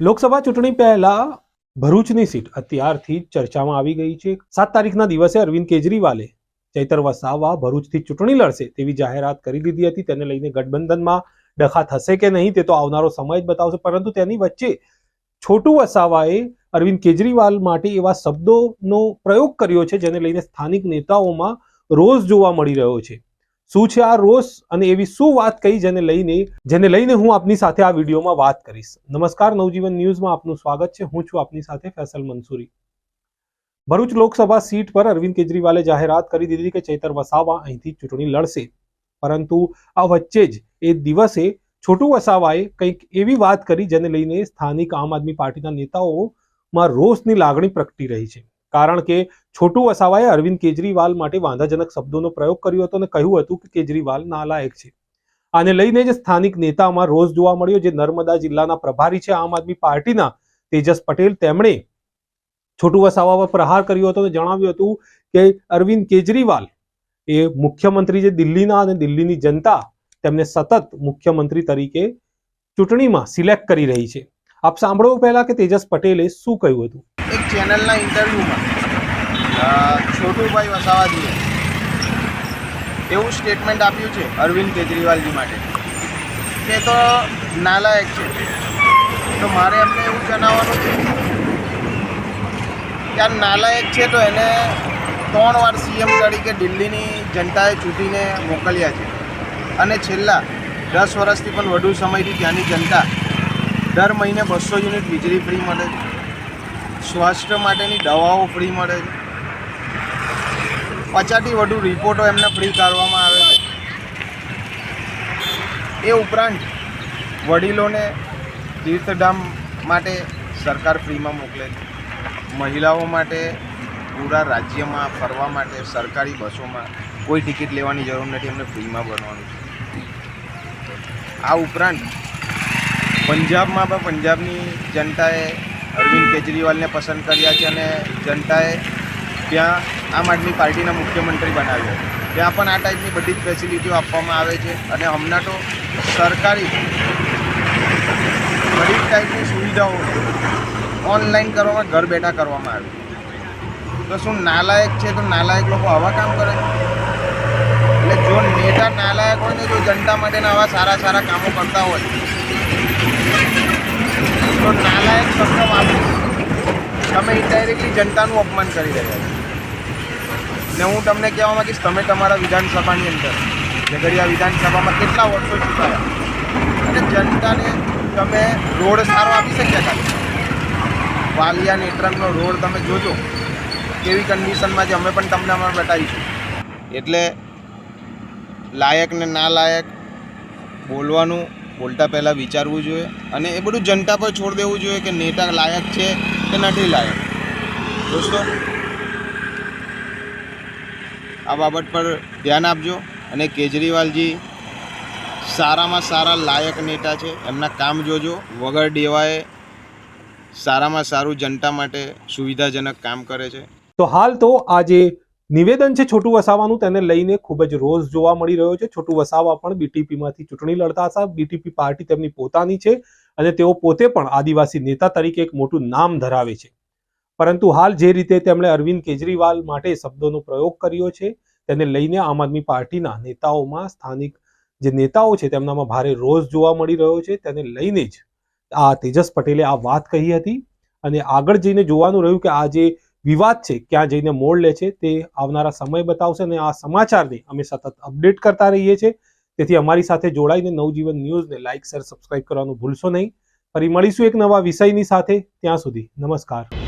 લોકસભા ચૂંટણી પહેલા ભરૂચની સીટ અત્યારથી ચર્ચામાં આવી ગઈ છે. સાત તારીખના દિવસે અરવિંદ કેજરીવાલે ચૈતર વસાવા ભરૂચથી ચૂંટણી લડશે તેવી જાહેરાત કરી દીધી હતી. તેને લઈને ગઠબંધનમાં ડખા થશે કે નહીં તે તો આવનારો સમય જ બતાવશે. પરંતુ તેની વચ્ચે છોટુ વસાવાએ અરવિંદ કેજરીવાલ માટે એવા શબ્દોનો પ્રયોગ કર્યો છે, જેને લઈને સ્થાનિક નેતાઓમાં રોષ જોવા મળી રહ્યો છે. શું છે આ રોષ અને એવી શું વાત કહી જેને લઈને જેને લઈને હું આપની સાથે આ વિડીયોમાં વાત કરીશ. નમસ્કાર, નવજીવન ન્યૂઝમાં આપનું સ્વાગત છે. હું છું આપની સાથે ફેસલ મંસૂરી. ભરૂચ લોકસભા સીટ પર અરવિંદ કેજરીવાલે જાહેરાત કરી દીધી કે ચૈતર વસાવા અહીંથી ચૂંટણી લડશે. પરંતુ આ વચ્ચે જ એ દિવસે છોટુ વસાવાએ કંઈક એવી વાત કરી જેને લઈને સ્થાનિક આમ આદમી પાર્ટીના નેતાઓમાં રોષની લાગણી પ્રગટી રહી છે. કારણ કે છોટુ વસાવાએ અરવિંદ કેજરીવાલ માટે વાંધાજનક શબ્દોનો પ્રયોગ કર્યો હતો અને કહ્યું હતું કે કેજરીવાલ નાલાયક છે. આને લઈને જે સ્થાનિક નેતામાં રોષ જોવા મળ્યો જે નર્મદા જિલ્લાના પ્રભારી છે, આમ આદમી પાર્ટીના તેજસ પટેલ તેમણે છોટુ વસાવા પર પ્રહાર કર્યો હતો અને જણાવ્યું હતું કે અરવિંદ કેજરીવાલ એ મુખ્યમંત્રી જે દિલ્હીના અને દિલ્હીની જનતા તેમને સતત મુખ્યમંત્રી તરીકે ચૂંટણીમાં સિલેક્ટ કરી રહી છે. આપ સાંભળો પહેલા કે તેજસ પટેલે શું કહ્યું હતું? ચેનલના ઇન્ટરવ્યૂમાં. છોટુભાઈ વસાવાજીએ એવું સ્ટેટમેન્ટ આપ્યું છે અરવિંદ કેજરીવાલજી માટે. કે તો નાલાયક છે. તો મારે એમને એવું જણાવવાનું છે કે આ નાલાયક છે તો એને ત્રણ વાર સીએમ તરીકે દિલ્હીની જનતાએ ચૂંટીને મોકલ્યા છે. અને છેલ્લા દસ વર્ષથી પણ વધુ સમયથી ત્યાંની જનતા દર મહિને બસો યુનિટ વીજળી ફ્રી મળે છે. સ્વાસ્થ્ય માટેની દવાઓ ફ્રી મળે છે. પચાસથી વધુ રિપોર્ટો એમને ફ્રી કાઢવામાં આવે છે. એ ઉપરાંત વડીલોને તીર્થધામ માટે સરકાર ફ્રીમાં મોકલે છે. મહિલાઓ માટે પૂરા રાજ્યમાં ફરવા માટે સરકારી બસોમાં કોઈ ટિકિટ લેવાની જરૂર નથી, એમને ફ્રીમાં ભરવાનું છે. આ ઉપરાંત પંજાબમાં પણ પંજાબની જનતાએ અરવિંદ કેજરીવાલને પસંદ કર્યા છે અને જનતાએ ત્યાં આમ આદમી પાર્ટીના મુખ્યમંત્રી બનાવ્યો. ત્યાં પણ આ ટાઈપની બધી જ ફેસિલિટીઓ આપવામાં આવે છે અને હમણાં તો સરકારી બધી ટાઈપની સુવિધાઓ ઓનલાઈન કરવામાં, ઘર બેઠા કરવામાં આવે. તો શું નાલાયક છે તો નાલાયક લોકો આવા કામ કરે? એટલે જો નેતા નાલાયક હોય ને જો જનતા માટેના આવા સારા સારા કામો કરતા હોય. તો નાલાયક શબ્દ વાપરી. તમે ઇન્ડાયરેક્ટલી જનતાનું અપમાન કરી રહ્યા છો. ને હું તમને કહેવા માંગીશ, તમે તમારા વિધાનસભાની અંદર, ઝઘડિયા વિધાનસભામાં કેટલા વર્ષો ચૂકાયા? અને જનતાને તમે રોડ સારો આપી શક્યા હતા? વાલિયા નેત્રંગનો રોડ તમે જોજો. કેવી કન્ડિશનમાં છે, અમે પણ તમને અમે બતાવીશું. એટલે લાયક ને ના લાયક બોલવાનું બોલતા પહેલાં વિચારવું જોઈએ અને એ બધું જનતા પર છોડ દેવું જોઈએ કે નેતા લાયક છે કે નથી લાયક. દોસ્તો, આ બાબત પર ધ્યાન આપજો અને કેજરીવાલજી સારામાં સારા લાયક નેતા છે. એમના કામ જોજો. વગર દેવાએ સારામાં સારું જનતા માટે સુવિધાજનક કામ કરે છે. તો હાલ તો આ જે નિવેદન છે છોટુ વસાવાનું, તેને લઈને ખૂબ જ રોષ જોવા મળી રહ્યો છે. છોટુ વસાવા પણ બીટીપીમાંથી ચૂંટણી લડતા હતા. બીટીપી પાર્ટી તેમની પોતાની છે અને તેઓ પોતે પણ આદિવાસી નેતા તરીકે એક મોટું નામ ધરાવે છે. પરંતુ હાલ જે રીતે તેમણે અરવિંદ કેજરીવાલ માટે શબ્દોનો પ્રયોગ કર્યો છે, તેને લઈને આમ આદમી પાર્ટીના નેતાઓમાં સ્થાનિક જે નેતાઓ છે તેમનામાં ભારે રોષ જોવા મળી રહ્યો છે. તેને લઈને જ આ તેજસ પટેલે આ વાત કહી હતી અને આગળ જઈને જોવાનું રહ્યું કે આ જે વિવાદ છે, ક્યાં જઈને મોડ લે છે, તે આવનારા સમય બતાવશે અને આ સમાચારને અમે સતત અપડેટ કરતા રહીએ છીએ. તેથી અમારી સાથે જોડાઈને નવજીવન ન્યૂઝને લાઇક, શેર, સબસ્ક્રાઇબ કરવાનું ભૂલશો નહીં. ફરી મળીશું એક નવા વિષયની સાથે. ત્યાં સુધી નમસ્કાર.